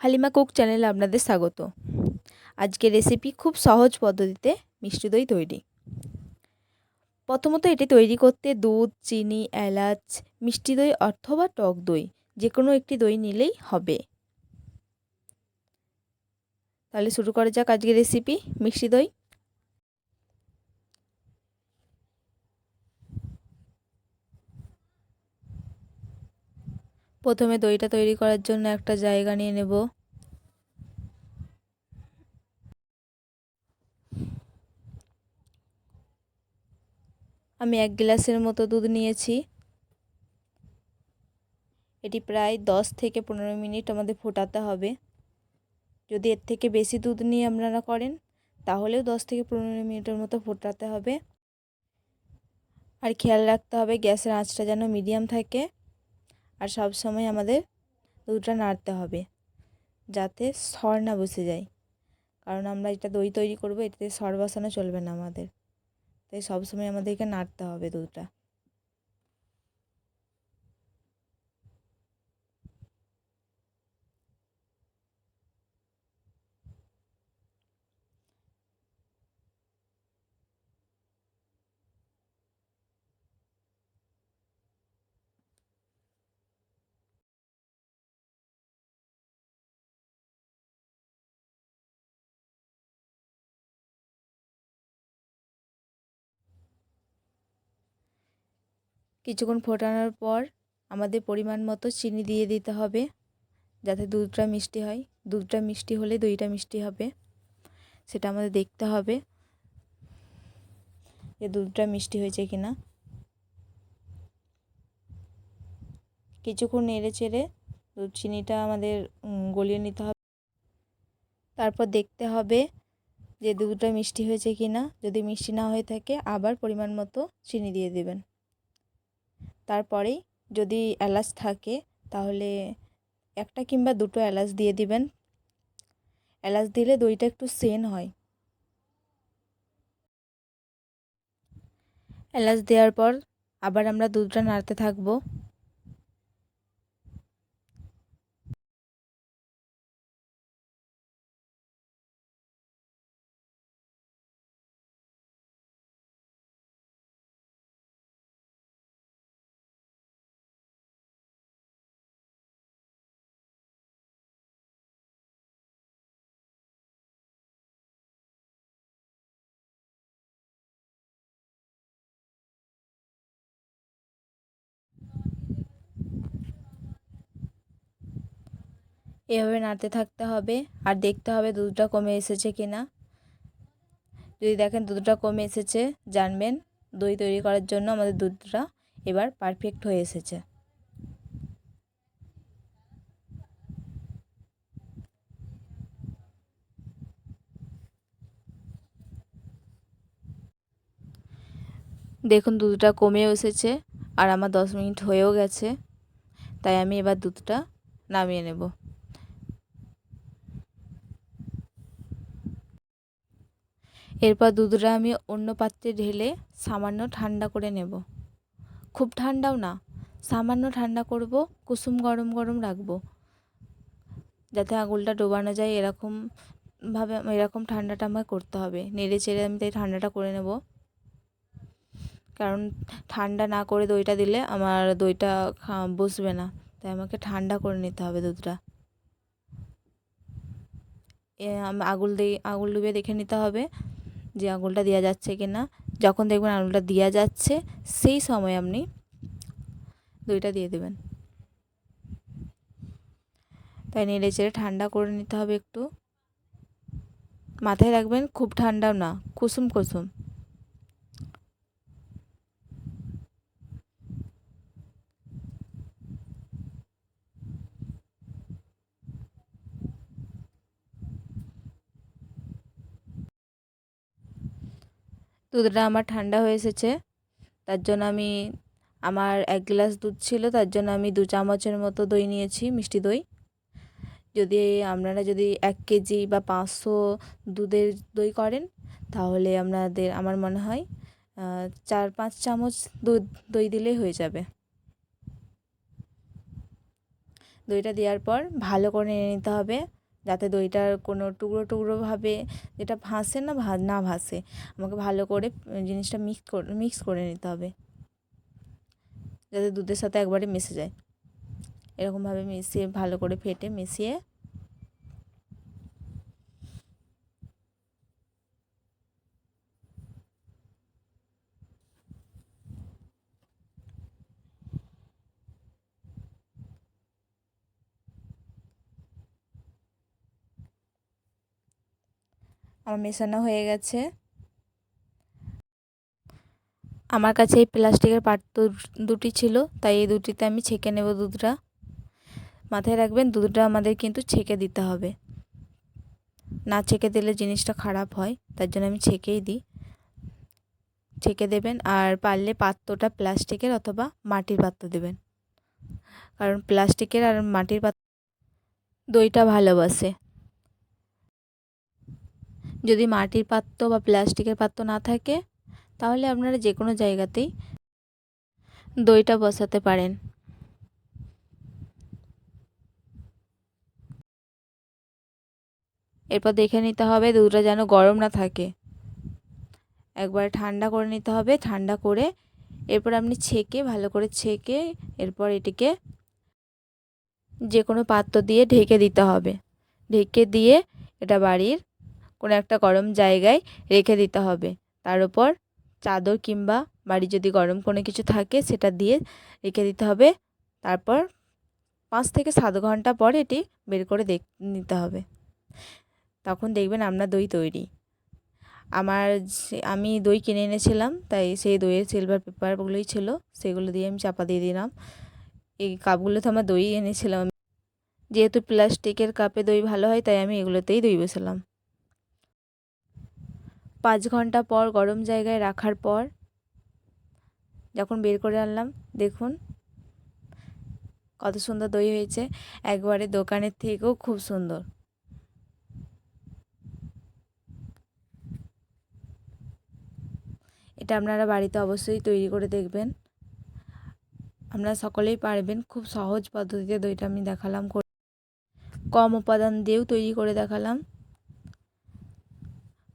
Halima cook চ্যানেলে আপনাদের স্বাগত। আজকে রেসিপি খুব সহজ পদ্ধতিতে মিষ্টি দই তৈরি। প্রথমত এটি তৈরি করতে দুধ, চিনি, এলাচ, মিষ্টি দই অথবা টক দই যে কোনো একটি দই নিলেই হবে। তাহলে শুরু করা যাক আজকে রেসিপি, মিষ্টি দই। প্রথমে দইটা তৈরি করার জন্য একটা জায়গা নিয়ে নেব। আমি এক গ্লাসের মতো দুধ নিয়েছি। এটি প্রায় দশ থেকে পনেরো মিনিট আমাদের ফোটাতে হবে। যদি এর থেকে বেশি দুধ নিয়ে আপনারা করেন, তাহলেও দশ থেকে পনেরো মিনিটের মতো ফোটাতে হবে। আর খেয়াল রাখতে হবে গ্যাসের আঁচটা যেন মিডিয়াম থাকে। আর সব সময় আমাদের দুধটা নাড়তে হবে, যাতে সর না বসে যায়। কারণ আমরা এটা দই তৈরি করব, এটাতে সর বসানো চলবে না আমাদের। তাই সবসময় আমাদেরকে নাড়তে হবে দুধটা। কিছুক্ষণ ফোটানোর পর আমাদের পরিমাণ মতো চিনি দিয়ে দিতে হবে, যাতে দুধটা মিষ্টি হয়। দুধটা মিষ্টি হলে দইটা মিষ্টি হবে, সেটা আমাদের দেখতে হবে যে দুধটা মিষ্টি হয়েছে কি না কিছুক্ষণ নেড়ে চেড়ে দুধ চিনিটা আমাদের গলিয়ে নিতে হবে। তারপর দেখতে হবে যে দুধটা মিষ্টি হয়েছে কি না যদি মিষ্টি না হয়ে থাকে, আবার পরিমাণ মতো চিনি দিয়ে দেবেন। তারপরেই যদি এলাচ থাকে, তাহলে একটা কিংবা দুটো এলাচ দিয়ে দিবেন। এলাচ দিলে দইটা একটু সেন হয়। এলাচ দেওয়ার পর আবার আমরা দুধটা নাড়তে থাকব। এভাবে নাড়তে থাকতে হবে। আর দেখতে হবে দুধটা কমে এসেছে কি না যদি দেখেন দুধটা কমে এসেছে, জানবেন দই তৈরি করার জন্য আমাদের দুধটা এবার পারফেক্ট হয়ে এসেছে। দেখুন দুধটা কমেও এসেছে আর আমার দশ মিনিট হয়েও গেছে, তাই আমি এবার দুধটা নামিয়ে নেব। এরপর দুধটা আমি অন্য পাত্রে ঢেলে সামান্য ঠান্ডা করে নেব। খুব ঠান্ডাও না, সামান্য ঠান্ডা করব, কুসুম গরম গরম রাখব। যাতে আঙুলটা ডোবানো যায় এরকমভাবে এরকম ঠান্ডাটা আমায় করতে হবে। নেড়ে চেড়ে আমি তাই ঠান্ডাটা করে নেব। কারণ ঠান্ডা না করে দইটা দিলে আমার দইটা বসবে না। তাই আমাকে ঠান্ডা করে নিতে হবে দুধটা। আগুল দিয়ে আগুল ডুবে দেখে নিতে হবে। যে আঙুলটা দেওয়া যাচ্ছে কি না, যখন দেখবেন আঙুলটা দেওয়া যাচ্ছে, সেই সময় আপনি দইটা দিয়ে দেবেন। তাই নেড়ে চেড়ে ঠান্ডা করে নিতে হবে একটু। মাথায় রাখবেন, খুব ঠান্ডাও না, কুসুম কুসুম। দুধটা আমার ঠান্ডা হয়ে এসেছে। তার জন্য আমি আমার এক গ্লাস দুধ ছিল, তার জন্য আমি দু চামচের মতো দই নিয়েছি, মিষ্টি দই। যদি আপনারা যদি এক কেজি বা পাঁচশো দুধের দই করেন, তাহলে আপনাদের, আমার মনে হয় চার পাঁচ চামচ দুধ, দই দিলেই হয়ে যাবে। দইটা দেওয়ার পর ভালো করে নিতে হবে। যাতে দইটার কোনো টুকরো টুকরোভাবে যেটা ভাসে না না ভাসে, আমাকে ভালো করে জিনিসটা মিক্স করে মিক্স করে নিতে হবে। যাতে দুধের সাথে একবারে মিশে যায়। এরকমভাবে মিশিয়ে, ভালো করে ফেটে মিশিয়ে আমার মেশানো হয়ে গেছে। আমার কাছে এই প্লাস্টিকের পাত্র দুটি ছিল, তাই এই দুটিতে আমি ছেঁকে নেব দুধটা। মাথায় রাখবেন, দুধটা আমাদের কিন্তু ছেঁকে দিতে হবে। না ছেঁকে দিলে জিনিসটা খারাপ হয়, তার জন্য আমি ছেঁকেই দিই। ছেঁকে দেবেন, আর পারলে পাত্রটা প্লাস্টিকের অথবা মাটির পাত্র দেবেন। কারণ প্লাস্টিকের আর মাটির পাত্র দইটা ভালোবাসে। যদি মাটির পাত্র বা প্লাস্টিকের পাত্র না থাকে, তাহলে আপনারা যে কোনো জায়গাতেই দইটা বসাতে পারেন। এরপর দেখে নিতে হবে দুধটা যেন গরম না থাকে। একবার ঠান্ডা করে নিতে হবে, ঠান্ডা করে এরপর আপনি ছেঁকে, ভালো করে ছেঁকে এরপর এটিকে যে কোনো পাত্র দিয়ে ঢেকে দিতে হবে। ঢেকে দিয়ে এটা বাড়ির কোনো একটা গরম জায়গায় রেখে দিতে হবে। তার উপর চাদর কিংবা বাড়ি যদি গরম কোনো কিছু থাকে, সেটা দিয়ে রেখে দিতে হবে। তারপর পাঁচ থেকে সাত ঘণ্টা পর এটি বের করে দেখ, নিতে হবে। তখন দেখবেন আপনার দই তৈরি। আমার আমি দই কিনে এনেছিলাম, তাই সেই দইয়ের সিলভার পেপারগুলোই ছিল, সেগুলো দিয়ে আমি চাপা দিয়ে দিলাম। এই কাপগুলোতে আমার দই এনেছিলাম। যেহেতু প্লাস্টিকের কাপে দই ভালো হয়, তাই আমি এগুলোতেই দই বসালাম। পাঁচ ঘণ্টা পর গরম জায়গায় রাখার পর যখন বের করে আনলাম, দেখুন কত সুন্দর দই হয়েছে। একবারে দোকানের থেকেও খুব সুন্দর। এটা আপনারা বাড়িতে অবশ্যই তৈরি করে দেখবেন। আপনারা সকলেই পারবেন খুব সহজ পদ্ধতিতে দইটা আমি দেখালাম কম উপাদান দিয়েও তৈরি করে দেখালাম।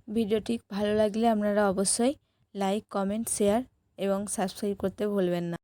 ভিডিওটি ভালো লাগলে আপনারা অবশ্যই লাইক কমেন্ট শেয়ার এবং সাবস্ক্রাইব করতে ভুলবেন না।